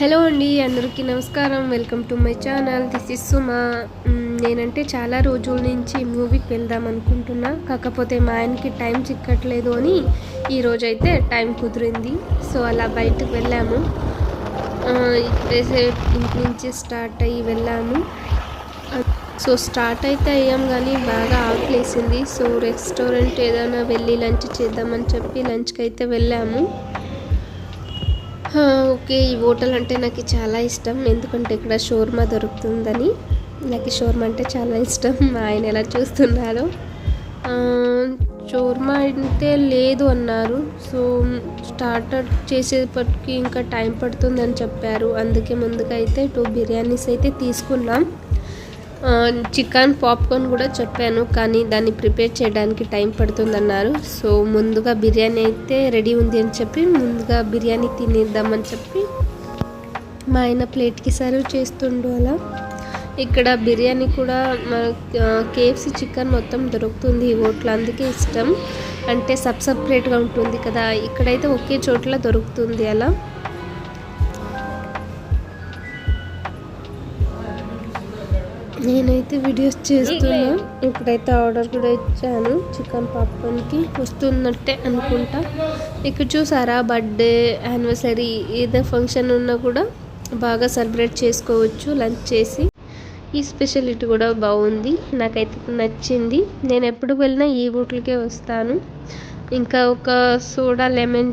Hello అండి అందరికీ నమస్కారం. Welcome to my channel. This is Suma. నేనంటే చాలా రోజుల నుంచి మూవీకి వెళ్దాం అనుకుంటున్నా. కాకపోతే మా ఆయనకి టైం చిక్కట్లేదు అని ఈరోజు అయితే టైం కుదిరింది. సో అలా బయటకు వెళ్ళాము. ఇంటి నుంచి స్టార్ట్ అయ్యి వెళ్ళాము. సో స్టార్ట్ అయితే అయ్యాం కానీ బాగా ఆకలేసింది. సో రెస్టారెంట్ ఏదైనా వెళ్ళి లంచ్ చేద్దామని చెప్పి లంచ్కి అయితే వెళ్ళాము. ఓకే ఈ హోటల్ అంటే నాకు చాలా ఇష్టం. ఎందుకంటే ఇక్కడ షోర్మా దొరుకుతుందని. నాకు షోర్మా అంటే చాలా ఇష్టం. మా ఆయన ఎలా చూస్తున్నారు. షోర్మా అంటే లేదు అన్నారు. సో స్టార్టర్ చేసేపటికి ఇంకా టైం పడుతుందని చెప్పారు. అందుకే ముందుగా అయితే టూ బిర్యానీస్ అయితే తీసుకున్నాం. చికెన్ పాప్కార్న్ కూడా చెప్పాను కానీ దాన్ని ప్రిపేర్ చేయడానికి టైం పడుతుందన్నారు. సో ముందుగా బిర్యానీ అయితే రెడీ ఉంది అని చెప్పి ముందుగా బిర్యానీ తినేద్దామని చెప్పి మా ఆయన ప్లేట్కి సర్వ్ చేస్తుండు అలా. ఇక్కడ బిర్యానీ కూడా కేఎఫ్సి చికెన్ మొత్తం దొరుకుతుంది ఈ హోటల్ అందుకే ఇష్టం. అంటే సబ్ సపరేట్గా ఉంటుంది కదా ఇక్కడైతే ఒకే చోట్ల దొరుకుతుంది అలా. నేనైతే వీడియోస్ చేస్తున్నా. ఇప్పుడైతే ఆర్డర్ కూడా ఇచ్చాను. చికెన్ పాప్కార్న్కి వస్తున్నట్టే అనుకుంటా. ఇక్కడ చూసారా బర్త్డే యానివర్సరీ ఏదో ఫంక్షన్ ఉన్నా కూడా బాగా సెలబ్రేట్ చేసుకోవచ్చు లంచ్ చేసి. ఈ స్పెషాలిటీ కూడా బాగుంది. నాకైతే నచ్చింది. నేను ఎప్పుడు వెళ్ళినా ఈ హోటల్కే వస్తాను. ఇంకా ఒక సోడా లెమన్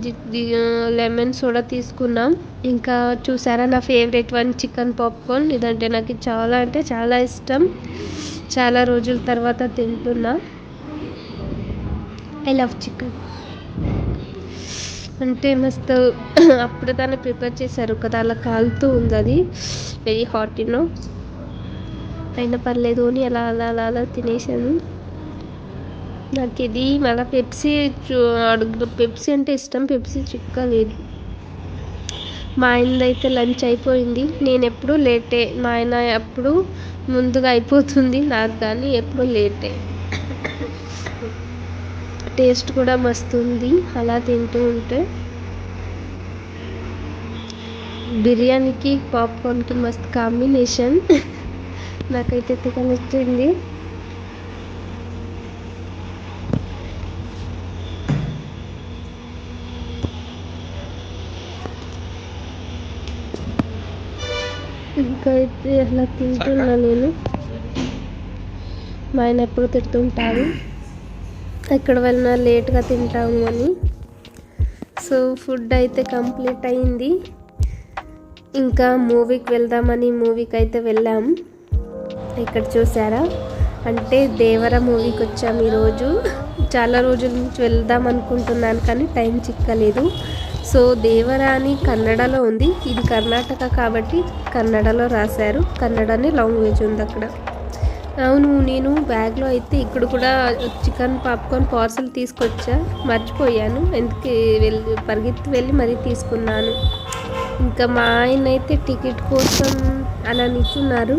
లెమన్ సోడా తీసుకున్నాం. ఇంకా చూసారా నా ఫేవరెట్ వన్ చికెన్ పాప్కార్న్? ఇదంటే నాకు చాలా అంటే చాలా ఇష్టం. చాలా రోజుల తర్వాత తింటున్నా. ఐ లవ్ చికెన్ అంటే మస్తు అప్పుడు దాన్ని ప్రిపేర్ చేశారు కదా అలా కాలుతూ ఉంది అది. వెరీ హాట్ యూనో అయినా పర్లేదు అని అలా అలా అలా అలా తినేసాను నాకు ఇది మళ్ళీ పెప్సీ అడుగు పెప్సీ అంటే ఇష్టం పెప్సీ చిక్కలేదు మా ఆయనదైతే లంచ్ అయిపోయింది. నేను ఎప్పుడు లేటే. మా ఆయన ఎప్పుడు ముందుగా అయిపోతుంది. నాకు కానీ ఎప్పుడు లేటే. టేస్ట్ కూడా మస్తు ఉంది అలా తింటూ ఉంటే బిర్యానీకి పాప్కార్న్కి మస్తు కాంబినేషన్. నాకైతే తెగ నచ్చింది ఇంకా అయితే అలా తింటున్నా నేను. మా ఆయన ఎప్పుడు తింటుంటారు ఎక్కడ వెళ్ళినా లేట్గా తింటాము అని. సో ఫుడ్ అయితే కంప్లీట్ అయింది. ఇంకా మూవీకి వెళ్దామని మూవీకి అయితే వెళ్ళాము ఇక్కడ చూసారా? అంటే దేవర మూవీకి వచ్చాము ఈరోజు. చాలా రోజుల నుంచి వెళ్దాం అనుకుంటున్నాను కానీ టైం చిక్కలేదు. సో దేవరాణి కన్నడలో ఉంది. ఇది కర్ణాటక కాబట్టి కన్నడలో రాశారు. కన్నడనే లాంగ్వేజ్ ఉంది అక్కడ. అవును నేను బ్యాగ్లో అయితే ఇక్కడ కూడా చికెన్ పాప్కార్న్ పార్సల్ తీసుకొచ్చా. మర్చిపోయాను. ఎందుకు వెళ్ళి పరిగెత్తి వెళ్ళి మరీ తీసుకున్నాను. ఇంకా మా ఆయన అయితే టికెట్ కోసం అలా నిల్చున్నారు.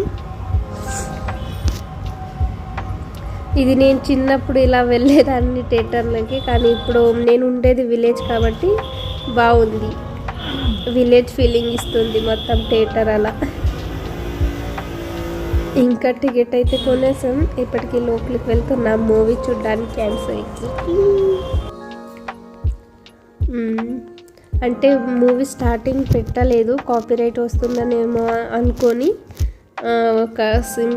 ఇది నేను చిన్నప్పుడు ఇలా వెళ్ళేదాన్ని థియేటర్లకి. కానీ ఇప్పుడు నేను ఉండేది విలేజ్ కాబట్టి బాగుంది. విలేజ్ ఫీలింగ్ ఇస్తుంది మొత్తం థియేటర్ అలా. ఇంకా టికెట్ అయితే కొనేసాం. ఇప్పటికీ లోపలికి వెళ్తున్నాం. మూవీ చూడడానికి క్యాన్సర్కి అంటే మూవీ స్టార్టింగ్ పెట్టలేదు. కాపీరైట్ వస్తుందనేమో అనుకొని ఒక సిం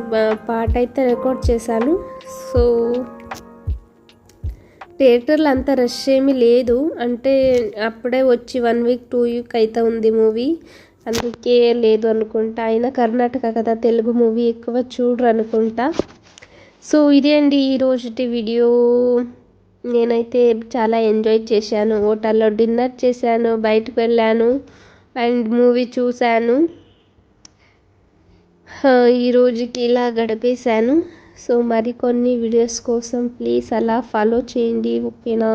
పాట అయితే రికార్డ్ చేశాను. సో థియేటర్లో అంత రష్ ఏమీ లేదు. అంటే అప్పుడే వచ్చి వన్ వీక్ టూ వీక్ అయితే ఉంది మూవీ. అందుకే లేదు అనుకుంటా. అయినా కర్ణాటక కదా తెలుగు మూవీ ఎక్కువ చూడరు అనుకుంటా సో ఇదే అండి ఈరోజుటి వీడియో. నేనైతే చాలా ఎంజాయ్ చేశాను. హోటల్లో డిన్నర్ చేశాను బయటకు వెళ్ళాను అండ్ మూవీ చూశాను. ఈ రోజుకి ఇలా గడిపేశాను. సో మరికొన్ని వీడియోస్ కోసం ప్లీజ్ అలా ఫాలో చేయండి ఓకేనా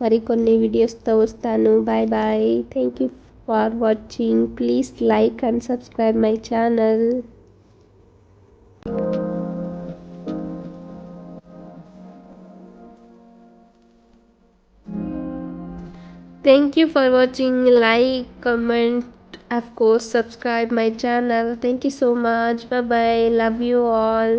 మరికొన్ని వీడియోస్తో వస్తాను bye bye thank you for watching please like and subscribe my channel thank you for watching like comment of course subscribe my channel thank you so much bye bye love you all